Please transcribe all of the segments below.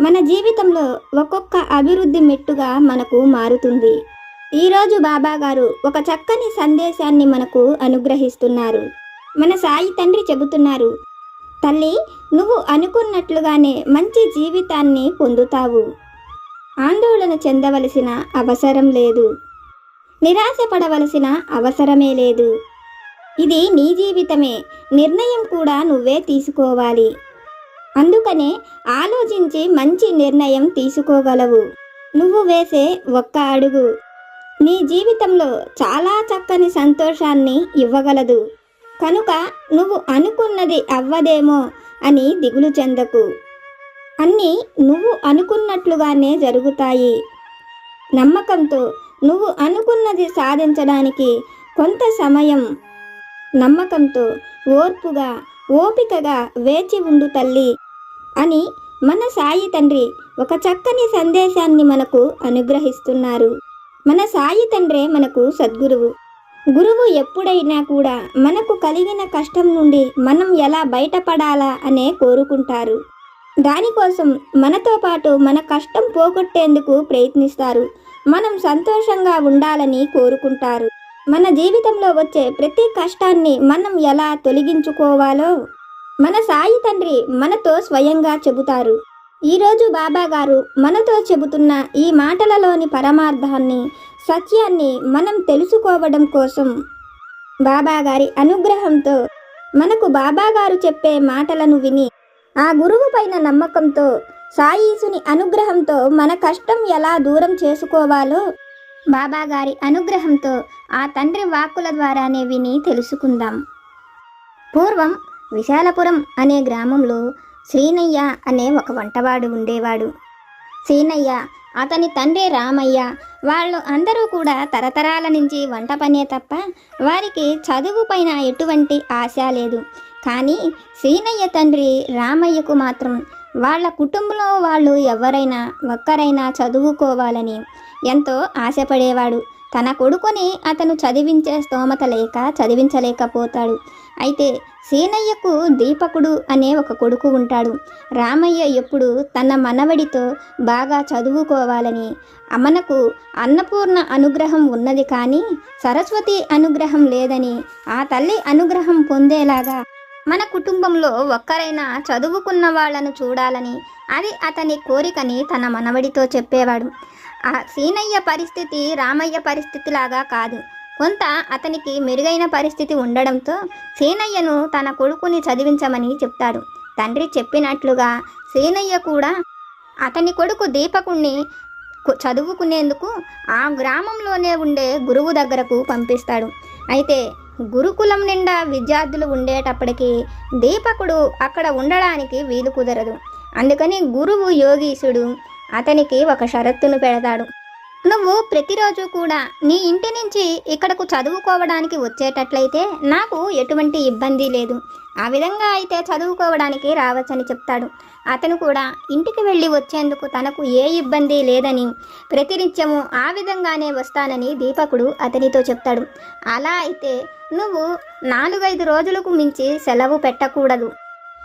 మన జీవితంలో ఒక్కొక్క అభివృద్ధి మెట్టుగా మనకు మారుతుంది. ఈరోజు బాబా గారు ఒక చక్కని సందేశాన్ని మనకు అనుగ్రహిస్తున్నారు. మన సాయి తండ్రి చెబుతున్నారు తల్లి నువ్వు అనుకున్నట్లుగానే మంచి జీవితాన్ని పొందుతావు. ఆందోళన చెందవలసిన అవసరం లేదు. నిరాశపడవలసిన అవసరమే లేదు. ఇది నీ జీవితమే. నిర్ణయం కూడా నువ్వే తీసుకోవాలి. అందుకనే ఆలోచించి మంచి నిర్ణయం తీసుకోగలవు. నువ్వు వేసే ఒక్క అడుగు. నీ జీవితంలో చాలా చక్కని సంతోషాన్ని ఇవ్వగలదు. కనుక నువ్వు అనుకున్నది అవ్వదేమో అని దిగులు చెందకు. అన్నీ నువ్వు అనుకున్నట్లుగానే జరుగుతాయి. నమ్మకంతో నువ్వు అనుకున్నది సాధించడానికి కొంత సమయం నమ్మకంతో ఓర్పుగా ఓపికగా వేచి ఉండు తల్లి. అని మన సాయి తండ్రి ఒక చక్కని సందేశాన్ని మనకు అనుగ్రహిస్తున్నారు. మన సాయి తండ్రే మనకు సద్గురువు. గురువు ఎప్పుడైనా కూడా మనకు కలిగిన కష్టం నుండి మనం ఎలా బయటపడాలా అనే కోరుకుంటారు. దానికోసం మనతో పాటు మన కష్టం పోగొట్టేందుకు ప్రయత్నిస్తారు. మనం సంతోషంగా ఉండాలని కోరుకుంటారు. మన జీవితంలో వచ్చే ప్రతి కష్టాన్ని మనం ఎలా తొలగించుకోవాలో మన సాయి తండ్రి మనతో స్వయంగా చెబుతారు. ఈరోజు బాబాగారు మనతో చెబుతున్న ఈ మాటలలోని పరమార్థాన్ని సత్యాన్ని మనం తెలుసుకోవడం కోసం బాబాగారి అనుగ్రహంతో మనకు బాబాగారు చెప్పే మాటలను విని ఆ గురువు పైన నమ్మకంతో సాయీసుని అనుగ్రహంతో మన కష్టం ఎలా దూరం చేసుకోవాలో బాబాగారి అనుగ్రహంతో ఆ తండ్రి వాక్కుల ద్వారానే విని తెలుసుకుందాం. పూర్వం విశాలపురం అనే గ్రామంలో శ్రీనయ్య అనే ఒక వంటవాడు ఉండేవాడు. శ్రీనయ్య అతని తండ్రి రామయ్య వాళ్ళు అందరూ కూడా తరతరాల నుంచి వంట పనే తప్ప వారికి చదువు పైన ఎటువంటి ఆశ లేదు. కానీ శ్రీనయ్య తండ్రి రామయ్యకు మాత్రం వాళ్ళ కుటుంబంలో వాళ్ళు ఎవరైనా ఒక్కరైనా చదువుకోవాలని ఎంతో ఆశపడేవాడు. తన కొడుకుని అతను చదివించే స్తోమత లేక చదివించలేకపోతాడు. అయితే సీనయ్యకు దీపకుడు అనే ఒక కొడుకు ఉంటాడు. రామయ్య ఎప్పుడు తన మనవడితో బాగా చదువుకోవాలని అమనకు అన్నపూర్ణ అనుగ్రహం ఉన్నది కానీ సరస్వతి అనుగ్రహం లేదని ఆ తల్లి అనుగ్రహం పొందేలాగా మన కుటుంబంలో ఒక్కరైనా చదువుకున్న వాళ్ళను చూడాలని అది అతని కోరికని తన మనవడితో చెప్పేవాడు. ఆ సీనయ్య పరిస్థితి రామయ్య పరిస్థితిలాగా కాదు. కొంత అతనికి మెరుగైన పరిస్థితి ఉండడంతో సీనయ్యను తన కొడుకుని చదివించమని చెప్తాడు. తండ్రి చెప్పినట్లుగా సీనయ్య కూడా అతని కొడుకు దీపకుణ్ణి చదువుకునేందుకు ఆ గ్రామంలోనే ఉండే గురువు దగ్గరకు పంపిస్తాడు. అయితే గురుకులం నిండా విద్యార్థులు ఉండేటప్పటికీ దీపకుడు అక్కడ ఉండడానికి వీలు కుదరదు. అందుకని గురువు యోగీశుడు అతనికి ఒక షరత్తును పెడతాడు. నువ్వు ప్రతిరోజు కూడా నీ ఇంటి నుంచి ఇక్కడకు చదువుకోవడానికి వచ్చేటట్లయితే నాకు ఎటువంటి ఇబ్బంది లేదు. ఆ విధంగా అయితే చదువుకోవడానికి రావచ్చని చెప్తాడు. అతను కూడా ఇంటికి వెళ్ళి వచ్చేందుకు తనకు ఏ ఇబ్బంది లేదని ప్రతినిత్యము ఆ విధంగానే వస్తానని దీపకుడు అతనితో చెప్తాడు. అలా అయితే నువ్వు నాలుగైదు రోజులకు మించి సెలవు పెట్టకూడదు.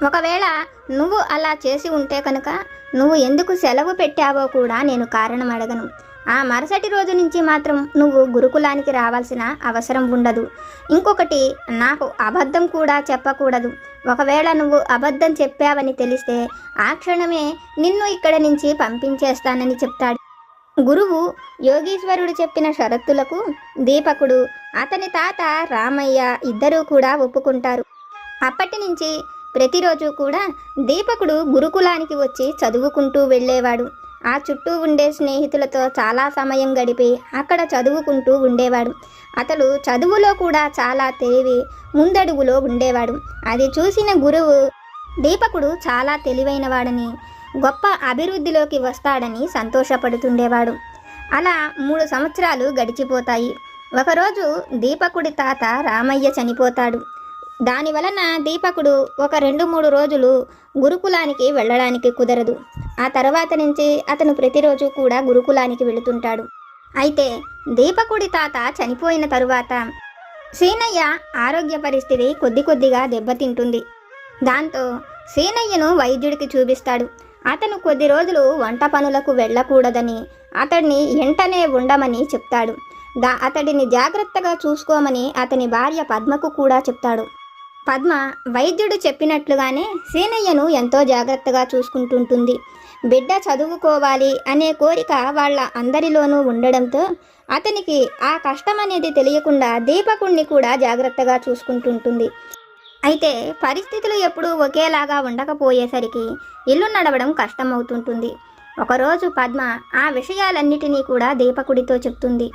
ఒకవేళ నువ్వు అలా చేసి ఉంటే కనుక నువ్వు ఎందుకు సెలవు పెట్టావో కూడా నేను కారణం అడగను. ఆ మరుసటి రోజు నుంచి మాత్రం నువ్వు గురుకులానికి రావాల్సిన అవసరం ఉండదు. ఇంకొకటి నాకు అబద్ధం కూడా చెప్పకూడదు. ఒకవేళ నువ్వు అబద్ధం చెప్పావని తెలిస్తే ఆ క్షణమే నిన్ను ఇక్కడ నుంచి పంపించేస్తానని చెప్తాడు. గురువు యోగీశ్వరుడు చెప్పిన షరతులకు దీపకుడు అతని తాత రామయ్య ఇద్దరూ కూడా ఒప్పుకుంటారు. అప్పటి నుంచి ప్రతిరోజు కూడా దీపకుడు గురుకులానికి వచ్చి చదువుకుంటూ వెళ్ళేవాడు. ఆ చుట్టూ ఉండే స్నేహితులతో చాలా సమయం గడిపి అక్కడ చదువుకుంటూ ఉండేవాడు. అతడు చదువులో కూడా చాలా తెలివి ముందడుగులో ఉండేవాడు. అది చూసిన గురువు దీపకుడు చాలా తెలివైనవాడని గొప్ప అభివృద్ధిలోకి వస్తాడని సంతోషపడుతుండేవాడు. అలా మూడు సంవత్సరాలు గడిచిపోతాయి. ఒకరోజు దీపకుడి తాత రామయ్య చనిపోతాడు. దాని వలన దీపకుడు ఒక రెండు మూడు రోజులు గురుకులానికి వెళ్ళడానికి కుదరదు. ఆ తర్వాత నుంచి అతను ప్రతిరోజు కూడా గురుకులానికి వెళుతుంటాడు. అయితే దీపకుడి తాత చనిపోయిన తరువాత సీనయ్య ఆరోగ్య పరిస్థితి కొద్ది కొద్దిగా దెబ్బతింటుంది. దాంతో సీనయ్యను వైద్యుడికి చూపిస్తాడు. అతను కొద్ది రోజులు వంట పనులకు వెళ్ళకూడదని అతడిని వెంటనే ఉండమని చెప్తాడు. దా అతడిని జాగ్రత్తగా చూసుకోమని అతని భార్య పద్మకు కూడా చెప్తాడు. పద్మ వైద్యుడు చెప్పినట్లుగానే సీనయ్యను ఎంతో జాగ్రత్తగా చూసుకుంటుంటుంది. బిడ్డ చదువుకోవాలి అనే కోరిక వాళ్ళ అందరిలోనూ ఉండడంతో అతనికి ఆ కష్టం అనేది తెలియకుండా దీపకుణ్ణి కూడా జాగ్రత్తగా చూసుకుంటుంటుంది. అయితే పరిస్థితులు ఎప్పుడూ ఒకేలాగా ఉండకపోయేసరికి ఇల్లు నడవడం కష్టమవుతుంటుంది. ఒకరోజు పద్మ ఆ విషయాలన్నిటినీ కూడా దీపకుడితో చెప్తుంది.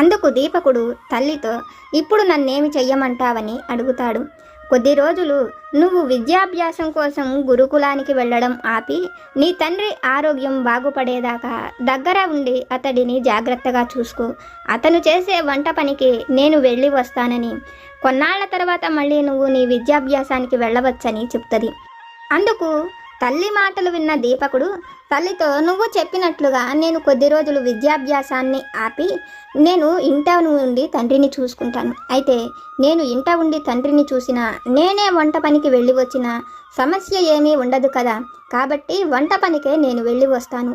అందుకు దీపకుడు తల్లితో ఇప్పుడు నన్నేమి చెయ్యమంటావని అడుగుతాడు. కొద్ది రోజులు నువ్వు విద్యాభ్యాసం కోసం గురుకులానికి వెళ్ళడం ఆపి నీ తండ్రి ఆరోగ్యం బాగుపడేదాకా దగ్గర ఉండి అతడిని జాగ్రత్తగా చూసుకో. అతను చేసే వంట పనికి నేను వెళ్ళి వస్తానని. కొన్నాళ్ళ తర్వాత మళ్ళీ నువ్వు నీ విద్యాభ్యాసానికి వెళ్ళవచ్చని చెప్తుంది. అందుకు తల్లి మాటలు విన్న దీపకుడు తల్లితో నువ్వు చెప్పినట్లుగా నేను కొద్ది రోజులు విద్యాభ్యాసాన్ని ఆపి నేను ఇంట ఉండి తండ్రిని చూసుకుంటాను. అయితే నేను ఇంట ఉండి తండ్రిని చూసినా నేనే వంట పనికి వెళ్ళి వచ్చిన సమస్య ఏమీ ఉండదు కదా. కాబట్టి వంట పనికే నేను వెళ్ళి వస్తాను.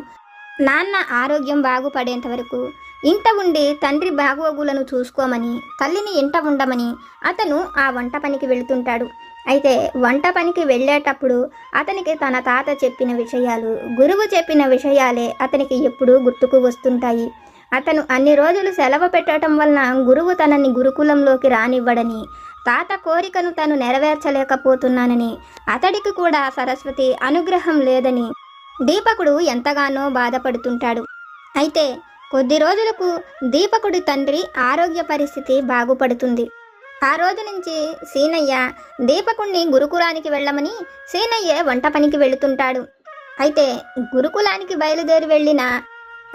నాన్న ఆరోగ్యం బాగుపడేంత వరకు ఇంట ఉండి తండ్రి బాగోగులను చూసుకోమని తల్లిని ఇంట ఉండమని అతను ఆ వంట పనికి వెళుతుంటాడు. అయితే వంట పనికి వెళ్ళేటప్పుడు అతనికి తన తాత చెప్పిన విషయాలు గురువు చెప్పిన విషయాలే అతనికి ఎప్పుడూ గుర్తుకు వస్తుంటాయి. అతను అన్ని రోజులు సెలవు పెట్టడం వలన గురువు తనని గురుకులంలోకి రానివ్వడని తాత కోరికను తను నెరవేర్చలేకపోతున్నానని అతడికి కూడా సరస్వతి అనుగ్రహం లేదని దీపకుడు ఎంతగానో బాధపడుతుంటాడు. అయితే కొద్ది రోజులకు దీపకుడి తండ్రి ఆరోగ్య పరిస్థితి బాగుపడుతుంది. ఆ రోజు నుంచి సీనయ్య దీపకుణ్ణి గురుకులానికి వెళ్ళమని సీనయ్య వంట పనికి వెళుతుంటాడు. అయితే గురుకులానికి బయలుదేరి వెళ్ళిన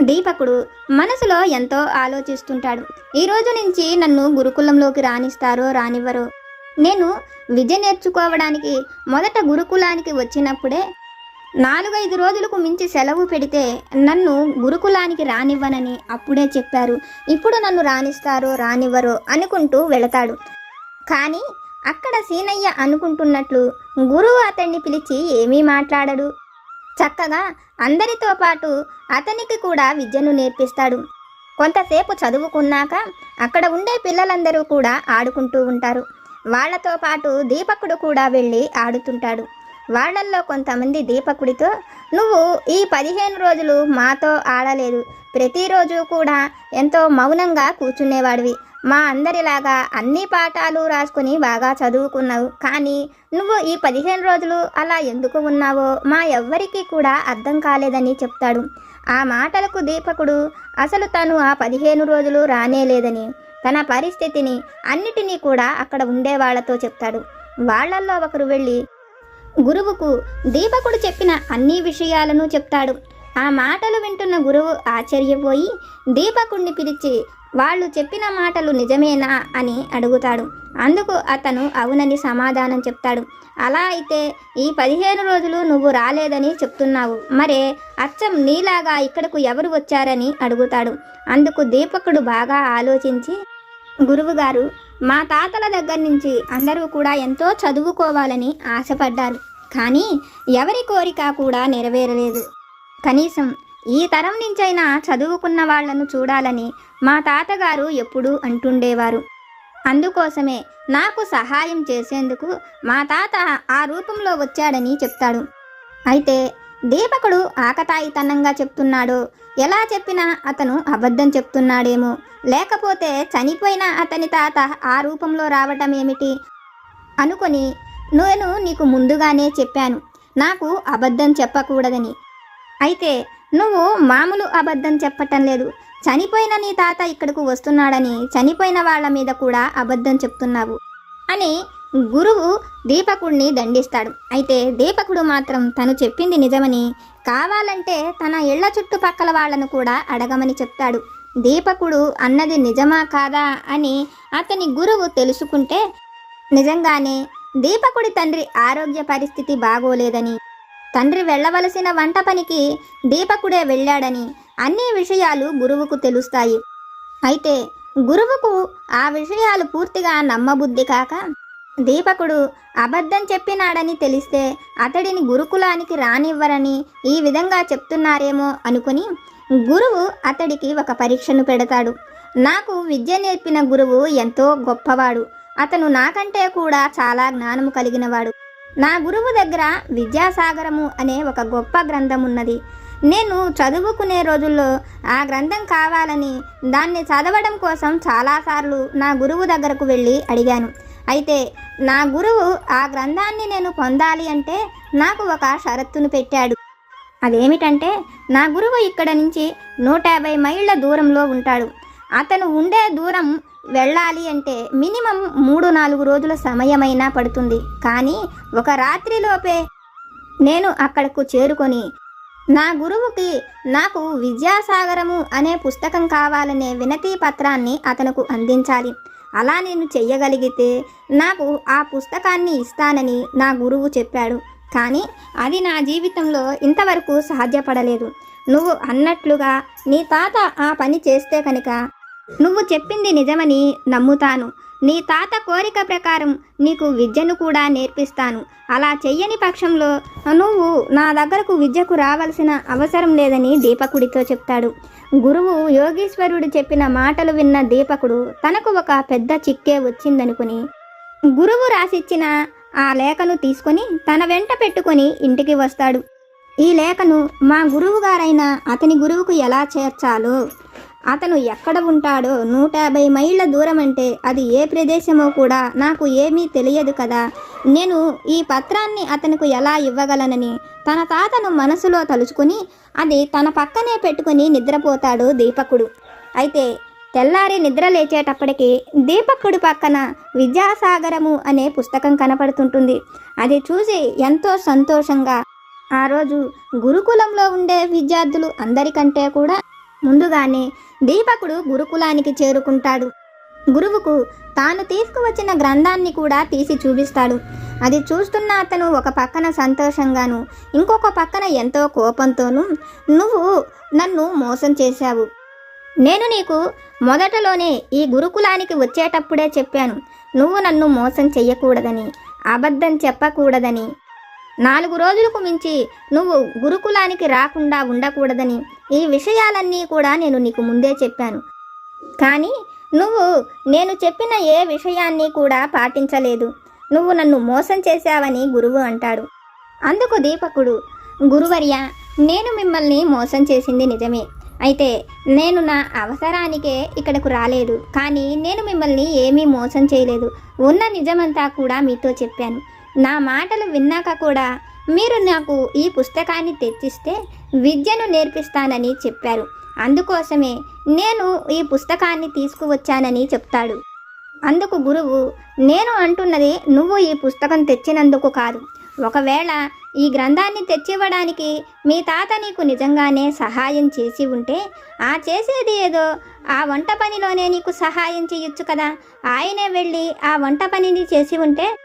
దీపకుడు మనసులో ఎంతో ఆలోచిస్తుంటాడు. ఈ రోజు నుంచి నన్ను గురుకులంలోకి రాణిస్తారో రానివ్వరో? నేను విద్య నేర్చుకోవడానికి మొదట గురుకులానికి వచ్చినప్పుడే నాలుగైదు రోజులకు మించి సెలవు పెడితే నన్ను గురుకులానికి రానివ్వనని అప్పుడే చెప్పారు. ఇప్పుడు నన్ను రానిస్తారో రానివ్వరో అనుకుంటూ వెళతాడు. కానీ అక్కడ సీనయ్య అనుకుంటున్నట్లు గురువు అతన్ని పిలిచి ఏమీ మాట్లాడడు. చక్కగా అందరితో పాటు అతనికి కూడా విద్యను నేర్పిస్తాడు. కొంతసేపు చదువుకున్నాక అక్కడ ఉండే పిల్లలందరూ కూడా ఆడుకుంటూ ఉంటారు. వాళ్ళతో పాటు దీపకుడు కూడా వెళ్ళి ఆడుతుంటాడు. వాళ్ళల్లో కొంతమంది దీపకుడితో నువ్వు ఈ పదిహేను రోజులు మాతో ఆడలేదు. ప్రతిరోజు కూడా ఎంతో మౌనంగా కూర్చునేవాడివి. మా అందరిలాగా అన్ని పాఠాలు రాసుకుని బాగా చదువుకున్నావు. కానీ నువ్వు ఈ పదిహేను రోజులు అలా ఎందుకు ఉన్నావో మా ఎవ్వరికీ కూడా అర్థం కాలేదని చెప్తాడు. ఆ మాటలకు దీపకుడు అసలు తను ఆ పదిహేను రోజులు రానేలేదని తన పరిస్థితిని అన్నిటినీ కూడా అక్కడ ఉండే వాళ్ళతో చెప్తాడు. వాళ్ళల్లో ఒకరు వెళ్ళి గురువుకు దీపకుడు చెప్పిన అన్ని విషయాలను చెప్తాడు. ఆ మాటలు వింటున్న గురువు ఆశ్చర్యపోయి దీపకుణ్ణి పిలిచి వాళ్ళు చెప్పిన మాటలు నిజమేనా? అని అడుగుతాడు. అందుకు అతను అవునని సమాధానం చెప్తాడు. అలా అయితే ఈ పదిహేను రోజులు నువ్వు రాలేదని చెప్తున్నావు. మరే అచ్చం నీలాగా ఇక్కడకు ఎవరు వచ్చారని అడుగుతాడు. అందుకు దీపకుడు బాగా ఆలోచించి గురువుగారు మా తాతల దగ్గర నుంచి అందరూ కూడా ఎంతో చదువుకోవాలని ఆశపడ్డారు. కానీ ఎవరి కోరిక కూడా నెరవేరలేదు. కనీసం ఈ తరం నుంచైనా చదువుకున్న వాళ్ళను చూడాలని మా తాతగారు ఎప్పుడూ అంటుండేవారు. అందుకోసమే నాకు సహాయం చేసేందుకు మా తాత ఆ రూపంలో వచ్చాడని చెప్తాడు. అయితే దీపకుడు ఆకతాయితనంగా చెప్తున్నాడో. ఎలా చెప్పినా అతను అబద్ధం చెప్తున్నాడేమో. లేకపోతే చనిపోయిన అతని తాత ఆ రూపంలో రావటం ఏమిటి? అనుకొని నేను నీకు ముందుగానే చెప్పాను. నాకు అబద్ధం చెప్పకూడదని. అయితే నువ్వు మామూలు అబద్ధం చెప్పటం లేదు. చనిపోయిన నీ తాత ఇక్కడకు వస్తున్నాడని చనిపోయిన వాళ్ళ మీద కూడా అబద్ధం చెప్తున్నావు అని గురువు దీపకుడిని దండిస్తాడు. అయితే దీపకుడు మాత్రం తను చెప్పింది నిజమని కావాలంటే తన ఇళ్ళ చుట్టుపక్కల వాళ్ళను కూడా అడగమని చెప్తాడు. దీపకుడు అన్నది నిజమా కాదా అని అతని గురువు తెలుసుకుంటే నిజంగానే దీపకుడి తండ్రి ఆరోగ్య పరిస్థితి బాగోలేదని తండ్రి వెళ్ళవలసిన వంట పనికి దీపకుడే వెళ్ళాడని అన్ని విషయాలు గురువుకు తెలుస్తాయి. అయితే గురువుకు ఆ విషయాలు పూర్తిగా నమ్మబుద్ధి కాక దీపకుడు అబద్ధం చెప్పినాడని తెలిస్తే అతడిని గురుకులానికి రానివ్వరని ఈ విధంగా చెప్తున్నారేమో అనుకుని గురువు అతడికి ఒక పరీక్షను పెడతాడు. నాకు విద్య నేర్పిన గురువు ఎంతో గొప్పవాడు. అతను నాకంటే కూడా చాలా జ్ఞానము కలిగినవాడు. నా గురువు దగ్గర విద్యాసాగరము అనే ఒక గొప్ప గ్రంథం ఉన్నది నేను చదువుకునే రోజుల్లో ఆ గ్రంథం కావాలని దాన్ని చదవడం కోసం చాలాసార్లు నా గురువు దగ్గరకు వెళ్ళి అడిగాను. అయితే నా గురువు ఆ గ్రంథాన్ని నేను పొందాలి అంటే నాకు ఒక షరత్తును పెట్టాడు. అదేమిటంటే నా గురువు ఇక్కడ నుంచి నూట యాభై మైళ్ళ దూరంలో ఉంటాడు. అతను ఉండే దూరం వెళ్ళాలి అంటే మినిమం మూడు నాలుగు రోజుల సమయమైనా పడుతుంది. కానీ ఒక రాత్రిలోపే నేను అక్కడకు చేరుకొని నా గురువుకి నాకు విద్యాసాగరము అనే పుస్తకం కావాలనే వినతి పత్రాన్ని అతనుకు అందించాలి. అలా నేను చెయ్యగలిగితే నాకు ఆ పుస్తకాన్ని ఇస్తానని నా గురువు చెప్పాడు. కానీ అది నా జీవితంలో ఇంతవరకు సాధ్యపడలేదు. నువ్వు అన్నట్లుగా నీ తాత ఆ పని చేస్తే కనుక నువ్వు చెప్పింది నిజమని నమ్ముతాను. నీ తాత కోరిక ప్రకారం నీకు విద్యను కూడా నేర్పిస్తాను. అలా చెయ్యని పక్షంలో నువ్వు నా దగ్గరకు విద్యకు రావాల్సిన అవసరం లేదని దీపకుడితో చెప్తాడు. గురువు యోగీశ్వరుడు చెప్పిన మాటలు విన్న దీపకుడు తనకు ఒక పెద్ద చిక్కే వచ్చిందనుకుని గురువు రాసిచ్చిన ఆ లేఖను తీసుకొని తన వెంట పెట్టుకొని ఇంటికి వస్తాడు. ఈ లేఖను మా గురువు గారైన అతని గురువుకు ఎలా చేర్చాలో? అతను ఎక్కడ ఉంటాడో నూట యాభై మైళ్ళ దూరం అంటే అది ఏ ప్రదేశమో కూడా నాకు ఏమీ తెలియదు కదా. నేను ఈ పత్రాన్ని అతనికి ఎలా ఇవ్వగలనని తన తాతను మనసులో తలుచుకుని అది తన పక్కనే పెట్టుకుని నిద్రపోతాడు దీపకుడు. అయితే తెల్లారి నిద్ర లేచేటప్పటికి దీపకుడు పక్కన విద్యాసాగరము అనే పుస్తకం కనపడుతుంటుంది. అది చూసి ఎంతో సంతోషంగా ఆ రోజు గురుకులంలో ఉండే విద్యార్థులు అందరికంటే కూడా ముందుగానే దీపకుడు గురుకులానికి చేరుకుంటాడు. గురువుకు తాను తీసుకువచ్చిన గ్రంథాన్ని కూడా తీసి చూపిస్తాడు. అది చూస్తున్న అతను ఒక పక్కన సంతోషంగాను ఇంకొక పక్కన ఎంతో కోపంతోనూ నువ్వు నన్ను మోసం చేశావు. నేను నీకు మొదటలోనే ఈ గురుకులానికి వచ్చేటప్పుడే చెప్పాను. నువ్వు నన్ను మోసం చెయ్యకూడదని అబద్ధం చెప్పకూడదని. నాలుగు రోజులకు మించి నువ్వు గురుకులానికి రాకుండా ఉండకూడదని. ఈ విషయాలన్నీ కూడా నేను నీకు ముందే చెప్పాను. కానీ నువ్వు నేను చెప్పిన ఏ విషయాన్ని కూడా పాటించలేదు. నువ్వు నన్ను మోసం చేశావని గురువు అంటాడు. అందుకు దీపకుడు గురువర్య నేను మిమ్మల్ని మోసం చేసింది నిజమే. అయితే నేను నా అవసరానికే ఇక్కడకు రాలేదు. కానీ నేను మిమ్మల్ని ఏమీ మోసం చేయలేదు. ఉన్న నిజమంతా కూడా మీతో చెప్పాను. నా మాటలు విన్నాక కూడా మీరు నాకు ఈ పుస్తకాన్ని తెచ్చిస్తే విద్యను నేర్పిస్తానని చెప్పారు. అందుకోసమే నేను ఈ పుస్తకాన్ని తీసుకువచ్చానని చెప్తాడు. అందుకు గురువు నేను అంటున్నది నువ్వు ఈ పుస్తకం తెచ్చినందుకు కాదు. ఒకవేళ ఈ గ్రంథాన్ని తెచ్చివ్వడానికి మీ తాత నీకు నిజంగానే సహాయం చేసి ఉంటే ఆ చేసేది ఏదో ఆ వంట పనిలోనే నీకు సహాయం చేయొచ్చు కదా. ఆయనే వెళ్ళి ఆ వంట పనిని చేసి ఉంటే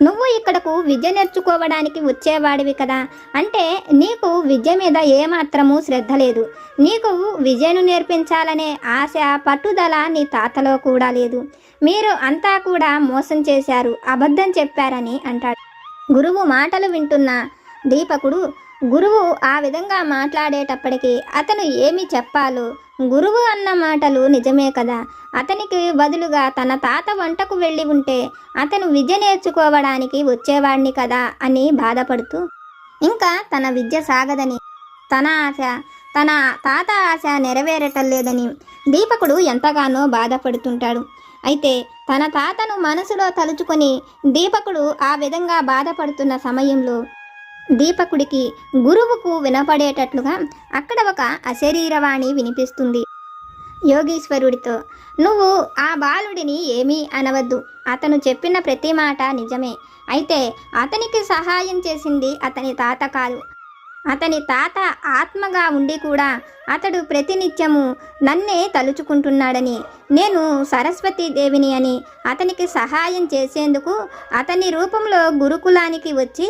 నువ్వు ఇక్కడకు విద్య నేర్చుకోవడానికి వచ్చేవాడివి కదా. అంటే నీకు విద్య మీద ఏమాత్రము శ్రద్ధ లేదు. నీకు విద్యను నేర్పించాలనే ఆశ పట్టుదల నీ తాతలో కూడా లేదు. మీరు అంతా కూడా మోసం చేశారు అబద్ధం చెప్పారని అంటాడు. గురువు మాటలు వింటున్న దీపకుడు గురువు ఆ విధంగా మాట్లాడేటప్పటికీ అతను ఏమి చెప్పాలో గురువు అన్న మాటలు నిజమే కదా. అతనికి బదులుగా తన తాత వంటకు వెళ్ళి ఉంటే అతను విద్య నేర్చుకోవడానికి వచ్చేవాడిని కదా అని బాధపడుతూ ఇంకా తన విద్య సాగదని తన ఆశ తన తాత ఆశ నెరవేరటం లేదని దీపకుడు ఎంతగానో బాధపడుతుంటాడు. అయితే తన తాతను మనసులో తలుచుకొని దీపకుడు ఆ విధంగా బాధపడుతున్న సమయంలో దీపకుడికి గురువుకు వినపడేటట్లుగా అక్కడ ఒక అశరీరవాణి వినిపిస్తుంది. యోగీశ్వరుడితో. నువ్వు ఆ బాలుడిని ఏమీ అనవద్దు. అతను చెప్పిన ప్రతి మాట నిజమే. అయితే అతనికి సహాయం చేసింది అతని తాత కాదు. అతని తాత ఆత్మగా ఉండి కూడా అతడు ప్రతినిత్యము నన్నే తలుచుకుంటున్నాడని నేను సరస్వతీదేవిని అని అతనికి సహాయం చేసేందుకు అతని రూపంలో గురుకులానికి వచ్చి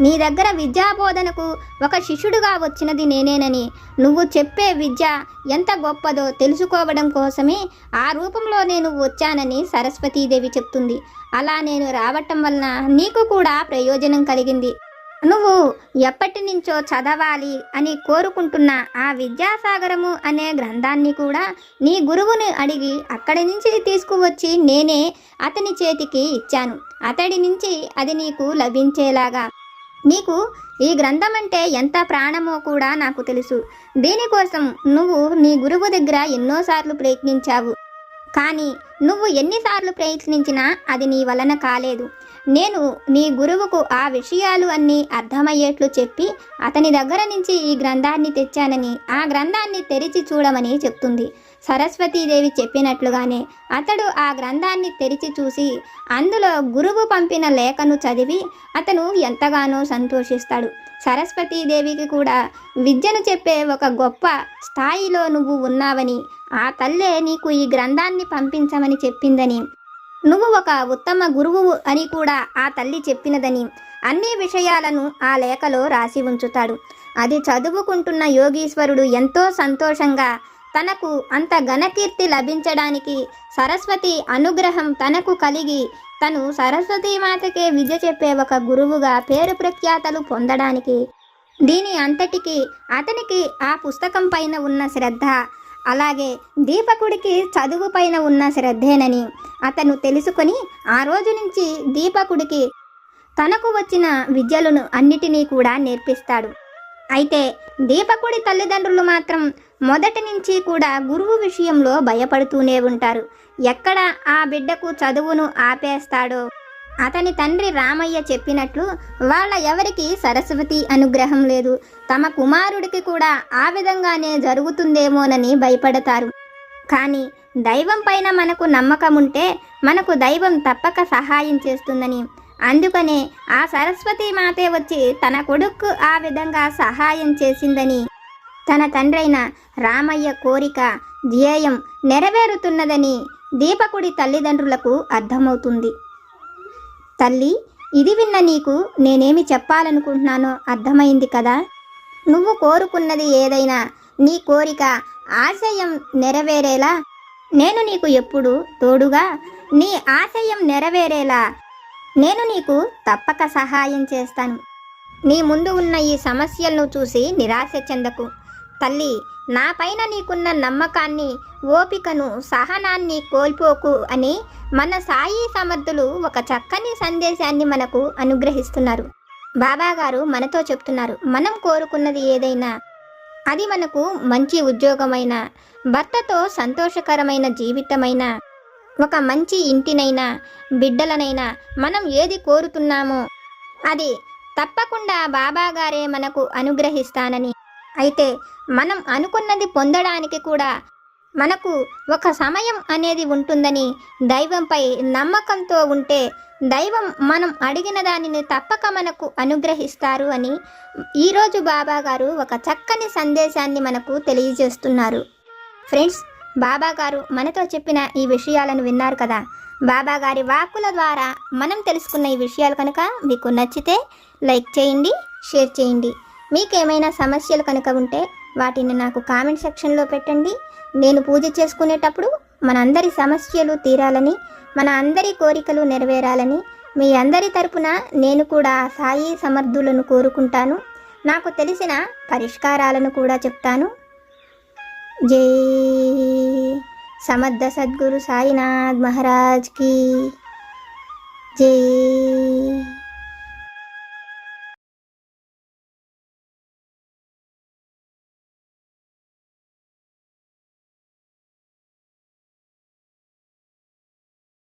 నీ దగ్గర విద్యాబోధనకు ఒక శిష్యుడుగా వచ్చినది నేనేనని. నువ్వు చెప్పే విద్య ఎంత గొప్పదో తెలుసుకోవడం కోసమే ఆ రూపంలో నేను వచ్చానని సరస్వతీదేవి చెప్తుంది. అలా నేను రావటం వలన నీకు కూడా ప్రయోజనం కలిగింది. నువ్వు ఎప్పటి నుంచో చదవాలి అని కోరుకుంటున్న ఆ విద్యాసాగరము అనే గ్రంథాన్ని కూడా నీ గురువుని అడిగి అక్కడి నుంచి తీసుకువచ్చి నేనే అతని చేతికి ఇచ్చాను. అతడి నుంచి అది నీకు లభించేలాగా నీకు ఈ గ్రంథం అంటే ఎంత ప్రాణమో కూడా నాకు తెలుసు. దీనికోసం నువ్వు నీ గురువు దగ్గర ఎన్నోసార్లు ప్రయత్నించావు. కానీ నువ్వు ఎన్నిసార్లు ప్రయత్నించినా అది నీ వలన కాలేదు. నేను నీ గురువుకు ఆ విషయాలు అన్నీ అర్థమయ్యేట్లు చెప్పి అతని దగ్గర నుంచి ఈ గ్రంథాన్ని తెచ్చానని ఆ గ్రంథాన్ని తెరిచి చూడమని చెప్తుంది. సరస్వతీదేవి చెప్పినట్లుగానే అతడు ఆ గ్రంథాన్ని తెరిచి చూసి అందులో గురువు పంపిన లేఖను చదివి అతను ఎంతగానో సంతోషిస్తాడు. సరస్వతీదేవికి కూడా విద్యను చెప్పే ఒక గొప్ప స్థాయిలో నువ్వు ఉన్నావని ఆ తల్లే నీకు ఈ గ్రంథాన్ని పంపించమని చెప్పిందని. నువ్వు ఒక ఉత్తమ గురువు అని కూడా ఆ తల్లి చెప్పినదని అన్ని విషయాలను ఆ లేఖలో రాసి ఉంచుతాడు. అది చదువుకుంటున్న యోగీశ్వరుడు ఎంతో సంతోషంగా తనకు అంత ఘనకీర్తి లభించడానికి సరస్వతి అనుగ్రహం తనకు కలిగి తను సరస్వతీమాతకే విద్య చెప్పే ఒక గురువుగా పేరు ప్రఖ్యాతలు పొందడానికి దీని అంతటికి అతనికి ఆ పుస్తకం పైన ఉన్న శ్రద్ధ అలాగే దీపకుడికి చదువు పైన ఉన్న శ్రద్ధేనని అతను తెలుసుకొని ఆ రోజు నుంచి దీపకుడికి తనకు వచ్చిన విద్యలను అన్నిటినీ కూడా నేర్పిస్తాడు. అయితే దీపకుడి తల్లిదండ్రులు మాత్రం మొదటి నుంచి కూడా గురువు విషయంలో భయపడుతూనే ఉంటారు. ఎక్కడ ఆ బిడ్డకు చదువును ఆపేస్తాడో? అతని తండ్రి రామయ్య చెప్పినట్లు వాళ్ళ ఎవరికి సరస్వతి అనుగ్రహం లేదు. తమ కుమారుడికి కూడా ఆ విధంగానే జరుగుతుందేమోనని భయపడతారు. కానీ దైవం పైన మనకు నమ్మకం ఉంటే మనకు దైవం తప్పక సహాయం చేస్తుందని. అందుకనే ఆ సరస్వతి మాతే వచ్చి తన కొడుకు ఆ విధంగా సహాయం చేసిందని. తన తండ్రైన రామయ్య కోరిక ధ్యేయం నెరవేరుతున్నదని దీపకుడి తల్లిదండ్రులకు అర్థమవుతుంది. తల్లి ఇది విన్న నీకు నేనేమి చెప్పాలనుకుంటున్నానో అర్థమైంది కదా? నువ్వు కోరుకున్నది ఏదైనా నీ కోరిక ఆశయం నెరవేరేలా? నేను నీకు ఎప్పుడు తోడుగా నీ ఆశయం నెరవేరేలా? నేను నీకు తప్పక సహాయం చేస్తాను. నీ ముందు ఉన్న ఈ సమస్యలను చూసి నిరాశ చెందకు. తల్లి నా పైన నీకున్న నమ్మకాన్ని ఓపికను సహనాన్ని కోల్పోకు అని మన సాయి సమర్థులు ఒక చక్కని సందేశాన్ని మనకు అనుగ్రహిస్తున్నారు. బాబాగారు మనతో చెప్తున్నారు మనం కోరుకున్నది ఏదైనా అది మనకు మంచి ఉద్యోగమైన భర్తతో సంతోషకరమైన జీవితమైన ఒక మంచి ఇంటినైనా బిడ్డలనైనా మనం ఏది కోరుతున్నామో అది తప్పకుండా బాబాగారే మనకు అనుగ్రహిస్తానని. అయితే మనం అనుకున్నది పొందడానికి కూడా మనకు ఒక సమయం అనేది ఉంటుందని దైవంపై నమ్మకంతో ఉంటే దైవం మనం అడిగిన దానిని తప్పక మనకు అనుగ్రహిస్తారు అని ఈరోజు బాబా గారు ఒక చక్కని సందేశాన్ని మనకు తెలియజేస్తున్నారు. ఫ్రెండ్స్ బాబా గారు మనతో చెప్పిన ఈ విషయాలను విన్నారు కదా. బాబా గారి వాక్కుల ద్వారా మనం తెలుసుకున్న ఈ విషయాలు కనుక మీకు నచ్చితే లైక్ చేయండి షేర్ చేయండి. మీకేమైనా సమస్యలు కనుక ఉంటే వాటిని నాకు కామెంట్ సెక్షన్లో పెట్టండి. నేను పూజ చేసుకునేటప్పుడు మనందరి సమస్యలు తీరాలని మన అందరి కోరికలు నెరవేరాలని మీ అందరి తరపున నేను కూడా సాయి సమర్థులను కోరుకుంటాను. నాకు తెలిసిన పరిష్కారాలను కూడా చెప్తాను. జై సమర్థ సద్గురు సాయినాథ్ మహారాజ్కి జై